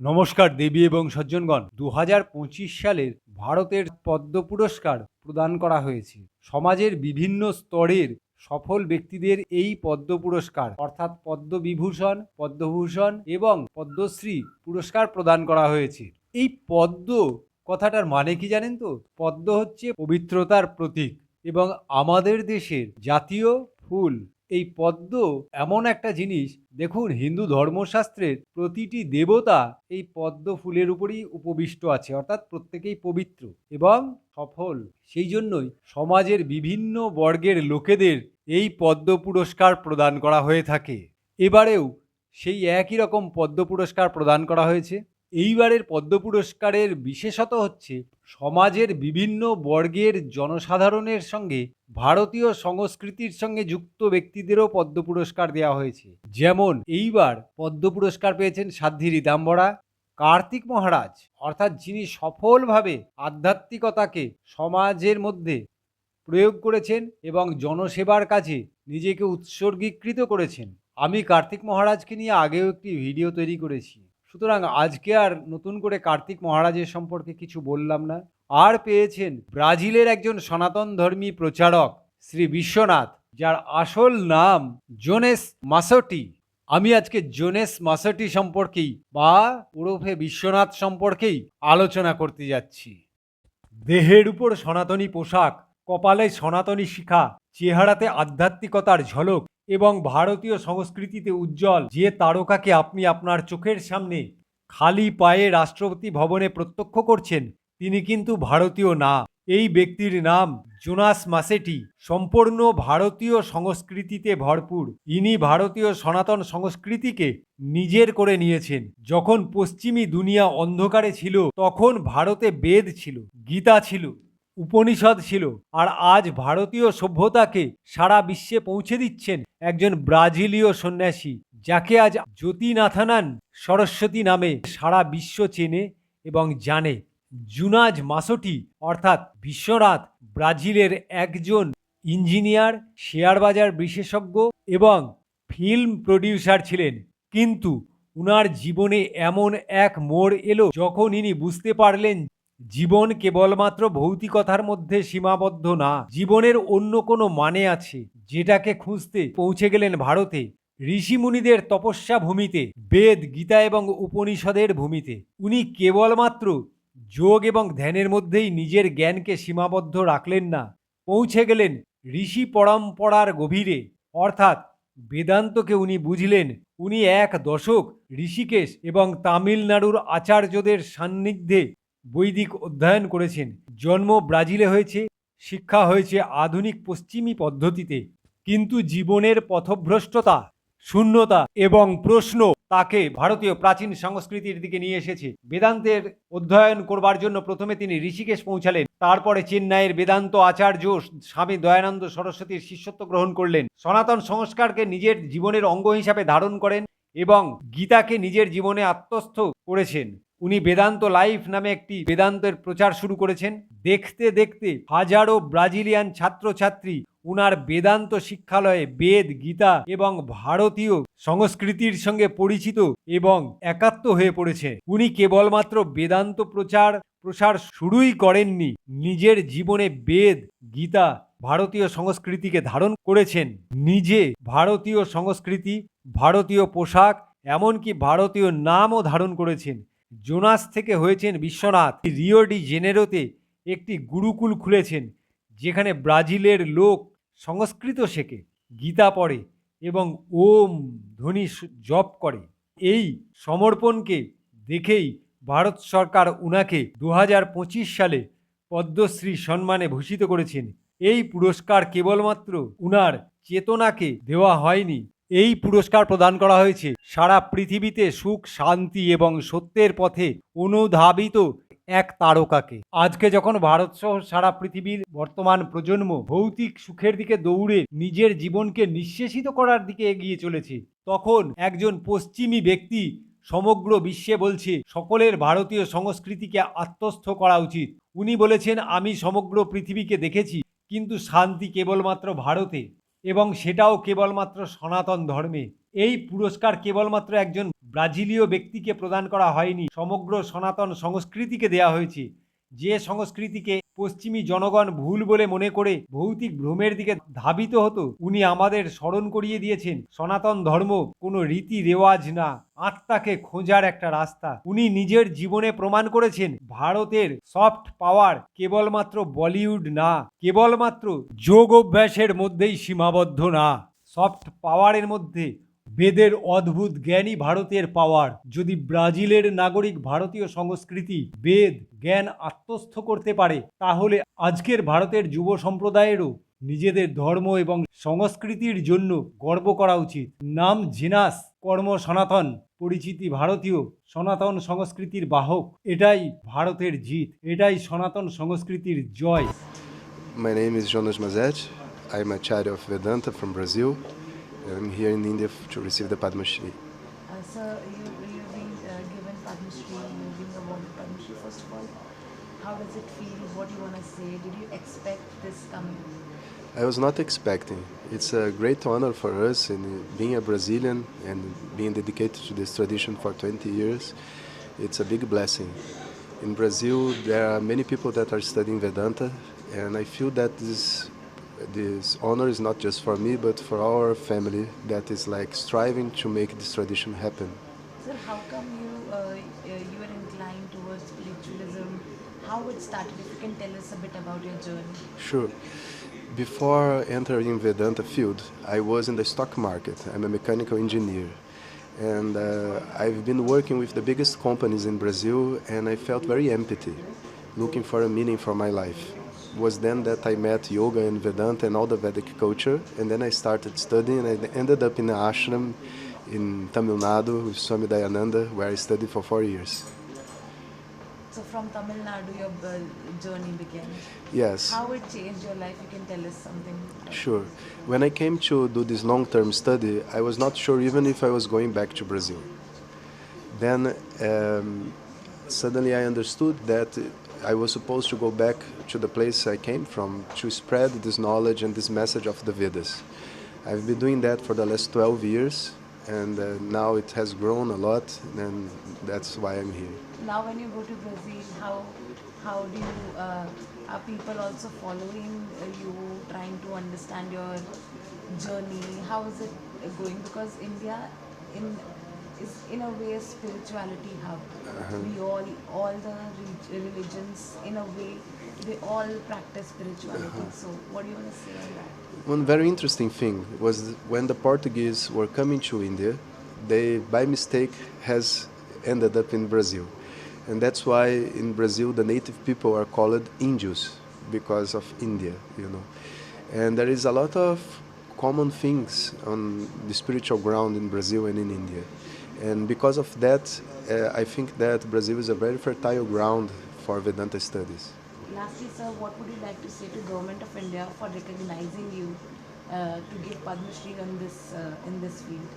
নমস্কার দেবী এবং সজ্জনগণ। দু হাজার পঁচিশ সালের ভারতের পদ্ম পুরস্কার প্রদান করা হয়েছে। সমাজের বিভিন্ন স্তরের সফল ব্যক্তিদের এই পদ্ম পুরস্কার, অর্থাৎ পদ্মবিভূষণ, পদ্মভূষণ এবং পদ্মশ্রী পুরস্কার প্রদান করা হয়েছে। এই পদ্ম কথাটার মানে কি জানেন তো? পদ্ম হচ্ছে পবিত্রতার প্রতীক এবং আমাদের দেশের জাতীয় ফুল। এই পদ্ম এমন একটা জিনিস। দেখুন, হিন্দু ধর্মশাস্ত্রের প্রতিটি দেবতা এই পদ্ম ফুলের উপরই উপবিষ্ট আছে, অর্থাৎ প্রত্যেকেই পবিত্র এবং সফল। সেই জন্যই সমাজের বিভিন্ন বর্গের লোকেদের এই পদ্ম পুরস্কার প্রদান করা হয়ে থাকে। এবারেও সেই একই রকম পদ্ম পুরস্কার প্রদান করা হয়েছে। এইবারের পদ্ম পুরস্কারের বিশেষত হচ্ছে সমাজের বিভিন্ন বর্গের জনসাধারণের সঙ্গে ভারতীয় সংস্কৃতির সঙ্গে যুক্ত ব্যক্তিদেরও পদ্ম পুরস্কার দেওয়া হয়েছে। যেমন এইবার পদ্ম পুরস্কার পেয়েছেন সাধ্বী রীতাম্বরা কার্তিক মহারাজ, অর্থাৎ যিনি সফলভাবে আধ্যাত্মিকতাকে সমাজের মধ্যে প্রয়োগ করেছেন এবং জনসেবার কাজে নিজেকে উৎসর্গীকৃত করেছেন। আমি কার্তিক মহারাজকে নিয়ে আগেও একটি ভিডিও তৈরি করেছি। সুতরাং আজকে আর নতুন করে কার্তিক মহারাজের সম্পর্কে কিছু বললাম না। আর পেয়েছেন ব্রাজিলের একজন সনাতন ধর্মী প্রচারক, শ্রী বিশ্বনাথ, যার আসল নাম জোনেস মাসটি। আমি আজকে জোনেস মাসটি সম্পর্কেই বা ওরফে বিশ্বনাথ সম্পর্কেই আলোচনা করতে যাচ্ছি। দেহের উপর সনাতনী পোশাক, কপালে সনাতনী শিখা চেহারাতে আধ্যাত্মিকতার ঝলক এবং ভারতীয় সংস্কৃতিতে উজ্জ্বল, যে তারকাকে আপনি আপনার চোখের সামনে খালি পায়ে রাষ্ট্রপতি ভবনে প্রত্যক্ষ করছেন, তিনি কিন্তু ভারতীয় না। এই ব্যক্তির নাম জোনাস মাসেটি। সম্পূর্ণ ভারতীয় সংস্কৃতিতে ভরপুর। ইনি ভারতীয় সনাতন সংস্কৃতিকে নিজের করে নিয়েছেন। যখন পশ্চিমী দুনিয়া অন্ধকারে ছিল, তখন ভারতে বেদ ছিল, গীতা ছিল। উপনিষদ ছিল। আর আজ ভারতীয় সভ্যতাকে সারা বিশ্বে পৌঁছে দিচ্ছেন একজন ব্রাজিলীয় সন্ন্যাসী, যাকে আজ জ্যোতিনাথানান সরস্বতী নামে সারা বিশ্ব চেনে এবং জানে। জুনাজ মাসটি অর্থাৎ বিশ্বনাথ ব্রাজিলের একজন ইঞ্জিনিয়ার শেয়ার বাজার বিশেষজ্ঞ এবং ফিল্ম প্রডিউসার ছিলেন। কিন্তু উনার জীবনে এমন এক মোড় এলো যখন ইনি বুঝতে পারলেন জীবন কেবলমাত্র ভৌতিকতার মধ্যে সীমাবদ্ধ না, জীবনের অন্য কোনো মানে আছে, যেটাকে খুঁজতে পৌঁছে গেলেন ভারতে ঋষিমুনিদের তপস্যা ভূমিতে, বেদ, গীতা এবং উপনিষদের ভূমিতে। উনি কেবলমাত্র যোগ এবং ধ্যানের মধ্যেই নিজের জ্ঞানকে সীমাবদ্ধ রাখলেন না, পৌঁছে গেলেন ঋষি পরম্পরার গভীরে। অর্থাৎ বেদান্তকে উনি বুঝলেন, উনি এক দশক ঋষিকেশ এবং তামিলনাড়ুর আচার্যদের সান্নিধ্যে বৈদিক অধ্যয়ন করেছেন। জন্ম ব্রাজিলে হয়েছে, শিক্ষা হয়েছে আধুনিক পশ্চিমী পদ্ধতিতে। কিন্তু জীবনের পথভ্রষ্টতা, শূন্যতা এবং প্রশ্ন তাকে ভারতীয় প্রাচীন সংস্কৃতির দিকে নিয়ে এসেছে। বেদান্তের অধ্যয়ন করবার জন্য প্রথমে তিনি ঋষিকেশ পৌঁছালেন। তারপরে চেন্নাইয়ের বেদান্ত আচার্য স্বামী দয়ানন্দ সরস্বতীর শিষ্যত্ব গ্রহণ করলেন। সনাতন সংস্কারকে নিজের জীবনের অঙ্গ হিসাবে ধারণ করেন এবং গীতাকে নিজের জীবনে আত্মস্থ করেছেন। উনি বেদান্ত লাইফ নামে একটি বেদান্তের প্রচার শুরু করেছেন। দেখতে দেখতে হাজারো ব্রাজিলিয়ান ছাত্রছাত্রী উনার বেদান্ত শিক্ষালয়ে বেদ, গীতা এবং ভারতীয় সংস্কৃতির সঙ্গে পরিচিত এবং একাত্ম হয়ে পড়েছে। উনি কেবলমাত্র বেদান্ত প্রচার, প্রসার শুরুই করেননি, নিজের জীবনে বেদ, গীতা, ভারতীয় সংস্কৃতিকে ধারণ করেছেন। নিজে ভারতীয় সংস্কৃতি, ভারতীয় পোশাক, এমনকি ভারতীয় নামও ধারণ করেছেন। জোনাস থেকে হয়েছেন বিশ্বনাথ। রিও ডি জেনেরোতে একটি গুরুকুল খুলেছেন, যেখানে ব্রাজিলের লোক সংস্কৃত শেখে, গীতা পড়ে এবং ওম ধ্বনি জপ করে। এই সমর্পণকে দেখেই ভারত সরকার উনাকে দু হাজার পঁচিশ সালে পদ্মশ্রী সম্মানে ভূষিত করেছেন। এই পুরস্কার কেবলমাত্র উনার চেতনাকে দেওয়া হয়নি এই পুরস্কার প্রদান করা হয়েছে। সারা পৃথিবীতে সুখ, শান্তি এবং সত্যের পথে অনুধাবিত এক তারকাকে। আজকে যখন ভারত সহ সারা পৃথিবীর বর্তমান প্রজন্ম ভৌতিক সুখের দিকে দৌড়ে নিজের জীবনকে নিঃশেষিত করার দিকে এগিয়ে চলেছে, তখন একজন পশ্চিমী ব্যক্তি সমগ্র বিশ্বে বলছে, সকলের ভারতীয় সংস্কৃতিকে আত্মস্থ করা উচিত। উনি বলেছেন, আমি সমগ্র পৃথিবীকে দেখেছি, কিন্তু শান্তি কেবলমাত্র ভারতে। এবং সেটাও কেবলমাত্র সনাতন ধর্মে। এই পুরস্কার কেবলমাত্র একজন ব্রাজিলীয় ব্যক্তিকে প্রদান করা হয়নি, সমগ্র সনাতন সংস্কৃতিকে দেয়া হয়েছে। যে সংস্কৃতিকে পশ্চিমী জনগণ ভুল বলে মনে করে ভৌতিক ভ্রমের দিকে ধাবিত হতো, উনি আমাদের স্মরণ করিয়ে দিয়েছেন, সনাতন ধর্ম কোনো রীতি রেওয়াজ না, আত্মাকে খোঁজার একটা রাস্তা। উনি নিজের জীবনে প্রমাণ করেছেন, ভারতের সফট পাওয়ার কেবলমাত্র বলিউড না, কেবলমাত্র যোগ অভ্যাসের মধ্যেই সীমাবদ্ধ না। সফট পাওয়ারের মধ্যে বেদের অদ্ভুত জ্ঞানই ভারতের পাওয়ার যদি ব্রাজিলের নাগরিক ভারতীয় সংস্কৃতি, বেদ, জ্ঞান আত্মস্থ করতে পারে, তাহলে আজকের ভারতের যুব সম্প্রদায়েরও নিজেদের ধর্ম এবং সংস্কৃতির জন্য গর্ব করা উচিত নাম জিনাস, কর্ম সনাতন, পরিচিতি ভারতীয়, সনাতন সংস্কৃতির বাহক এটাই ভারতের জিত, এটাই সনাতন সংস্কৃতির জয় My name is Jonas Mazet. I'm a Acharya of Vedanta from Brazil. I'm here in India to receive the Padma Shri. Uh, sir, you, you've been uh, given Padma Shri, you've been awarded Padma Shri. First of all, how does it feel? What do you want to say? Did you expect this coming? I was not expecting. It's a great honor for us, and uh, being a Brazilian and being dedicated to this tradition for 20 years, it's a big blessing. In Brazil, there are many people that are studying Vedanta, and I feel that this this honor is not just for me, but for our family that is like striving to make this tradition happen. Sir, how come you uh, uh, you were inclined towards spiritualism? How it started? If you can tell us a bit about your journey. Sure. Before entering Vedanta field, I was in the stock market. I'm a mechanical engineer. And uh, I've been working with the biggest companies in Brazil, and I felt very empty, looking for a meaning for my life. Was then that I met yoga and Vedanta and all the Vedic culture, and then I started studying, and I ended up in an ashram in Tamil Nadu with Swami Dayananda, where I studied for four years. So from Tamil Nadu, your journey began. Yes. How it changed your life? You can tell us something. Sure. When I came to do this long term study, I was not sure even if I was going back to Brazil. Then um, suddenly I understood that I was supposed to go back to the place I came from to spread this knowledge and this message of the Vedas. I've been doing that for the last 12 years, and uh, now it has grown a lot, and that's why I'm here. Now, when you go to Brazil, how how do you uh, are people also following you, trying to understand your journey? How is it going? Because India, in is in a way a spirituality hub. Uh-huh. We all all the re- religions, in a way, they all practice spirituality. Uh-huh. So, what do you want to say on that? One very interesting thing was when the Portuguese were coming to India, they by mistake has ended up in Brazil. And that's why in Brazil the native people are called Indios because of India, you know. And there is a lot of common things on the spiritual ground in Brazil and in India. And because of that, uh, I think that Brazil is a very fertile ground for Vedanta studies. Lastly, sir, what would you like to say to the Government of India for recognizing you uh, to give Padma Shri on this uh, in this field?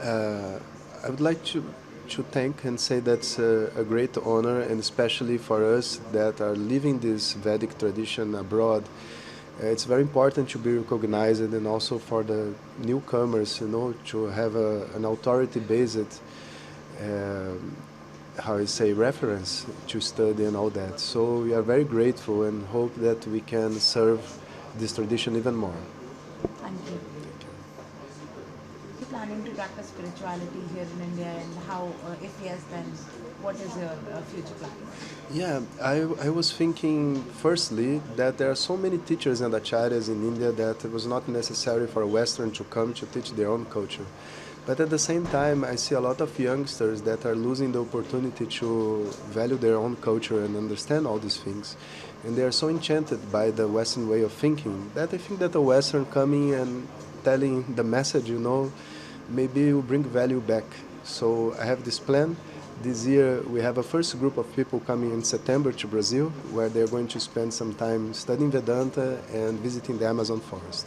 Uh, I would like to, to thank and say that's a, a great honor, and especially for us that are living this Vedic tradition abroad. Uh, it's very important to be recognized, and also for the newcomers, you know, to have a, an authority-based, um how I say, reference to study and all that. So we are very grateful and hope that we can serve this tradition even more. Thank you. Planning to practice spirituality here in India and how, uh, if yes, then what is your uh, future plan? Yeah, I, I was thinking firstly that there are so many teachers and acharyas in India that it was not necessary for a Western to come to teach their own culture. But at the same time, I see a lot of youngsters that are losing the opportunity to value their own culture and understand all these things. And they are so enchanted by the Western way of thinking that I think that a Western coming and telling the message, you know, maybe will bring value back. So I have this plan. This year we have a first group of people coming in September to Brazil where they're going to spend some time studying Vedanta and visiting the Amazon forest.